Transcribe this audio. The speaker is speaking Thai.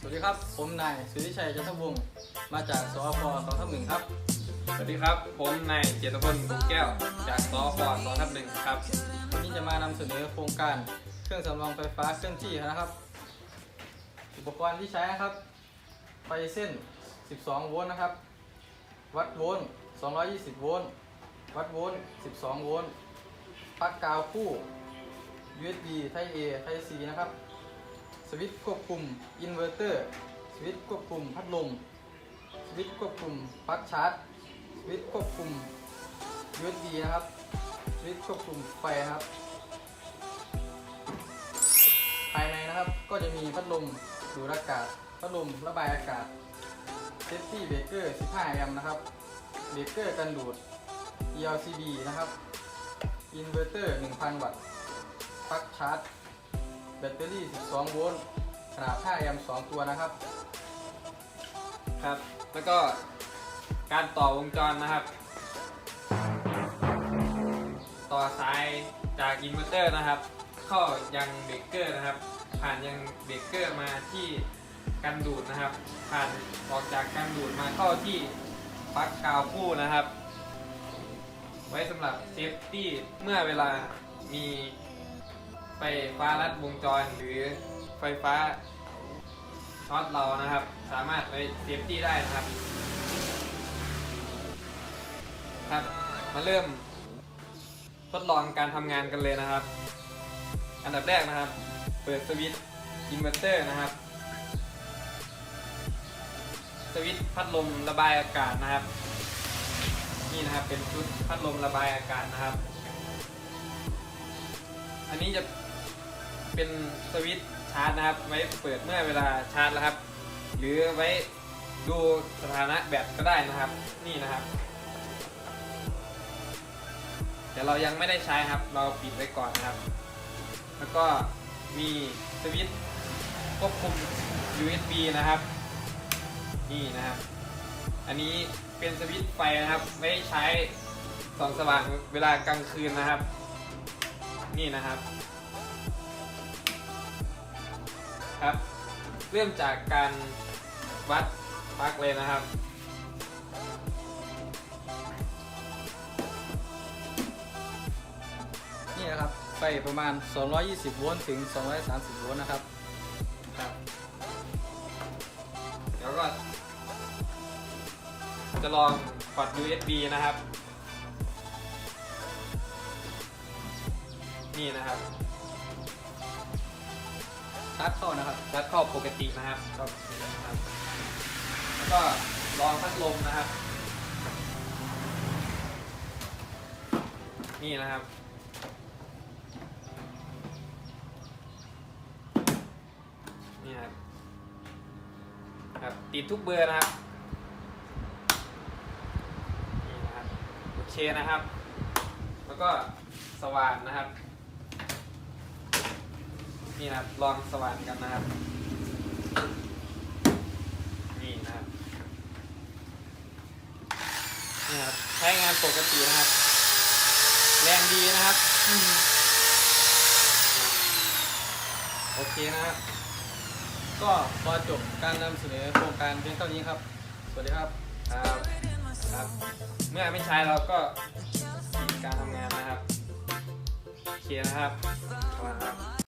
สวัสดีครับ ผมนายสุริชัยจันทวงศ์มาจากสอพสองทับหนึ่งครับ สวัสดีครับ ผมนายเจตพลบุญแก้ว จากสพสองทับหนึ่งครับ วันนี้จะมานำเสนอโครงการเครื่องสำรองไฟฟ้าเคลื่อนที่นะครับ อุปกรณ์ที่ใช้นะครับ ไฟเส้น 12 โวลต์นะครับ วัดโวลต์ 220 โวลต์ วัดโวลต์ 12 โวลต์ ปลั๊กกาวคู่ USB Type A Type C นะครับ สวิตช์ควบคุมอินเวอร์เตอร์ สวิตช์ควบคุมพัดลม สวิตช์ควบคุมปลั๊กชาร์จ สวิตช์ควบคุม USB นะครับ สวิตช์ควบคุมไฟครับ ภายในนะครับก็จะมีพัดลมดูดอากาศ พัดลมระบายอากาศเซฟตี้เบรกเกอร์ 15 แอมป์นะครับเบรกเกอร์กันดูด ELCB นะครับ อินเวอร์เตอร์ 1,000 วัตต์ปลั๊กชาร์จ แบตเตอรี่ 12 โวลต์ ขนาด 5 แอมป์ 2 ตัวนะครับ ครับ แล้วก็การต่อวงจรนะครับ ต่อสายจากอินเวอร์เตอร์นะครับ เข้ายังเบรกเกอร์นะครับ ผ่านยังเบรกเกอร์มาที่กันดูดนะครับ ผ่านออกจากกันดูดมาเข้าที่ปลั๊กกาวคู่นะครับ ไว้สำหรับเซฟตี้เมื่อเวลามี ไฟฟ้าลัดวงจรหรือไฟฟ้าช็อตเรานะครับ สามารถไปเซฟตี้ได้นะครับ ครับ มาเริ่ม ทดลองการทำงานกันเลยนะครับ อันดับแรกนะครับ เปิดสวิตช์อินเวอร์เตอร์นะครับ สวิตช์พัดลมระบายอากาศนะครับ นี่นะครับเป็นชุดพัดลมระบายอากาศนะครับ อันนี้จะ เป็นสวิตช์ชาร์จนะครับ ไว้เปิดเมื่อเวลาชาร์จแล้วครับ หรือไว้ดูสถานะแบตก็ได้นะครับ นี่นะครับ แต่เรายังไม่ได้ใช้ครับ เราปิดไว้ก่อนนะครับ แล้วก็มีสวิตช์ควบคุม USB นะครับ นี่นะครับ อันนี้เป็นสวิตช์ไฟนะครับไว้ใช้ส่องสว่างเวลากลางคืนนะครับ นี่นะครับ ครับ เริ่มจากการวัดปลั๊กเลยนะครับ นี่นะครับไฟประมาณ 220 โวลต์ถึง 230 โวลต์นะครับ ครับ เดี๋ยวก็ จะลองพอร์ต USB นะครับ นี่นะครับ ชาร์จเข้านะครับรัดเข้าปกตินะครับก็นะครับแล้วก็ลองพัดลมนะครับ นี่นะครับนี่ครับครับติดทุกเบอร์นะครับนี่นะครับโอเคนะครับ แล้วก็สว่านนะครับ นี่นะครับลองสว่านกันนะครับ นี่นะครับนี่ครับใช้งานปกตินะครับ แรงดีนะครับ โอเคนะครับ ก็พอจบการนำเสนอโครงการเพียงเท่านี้ครับ สวัสดีครับครับครับ เมื่อไม่ใช้เราก็การทำงานนะครับ โอเคนะครับขอบคุณครับ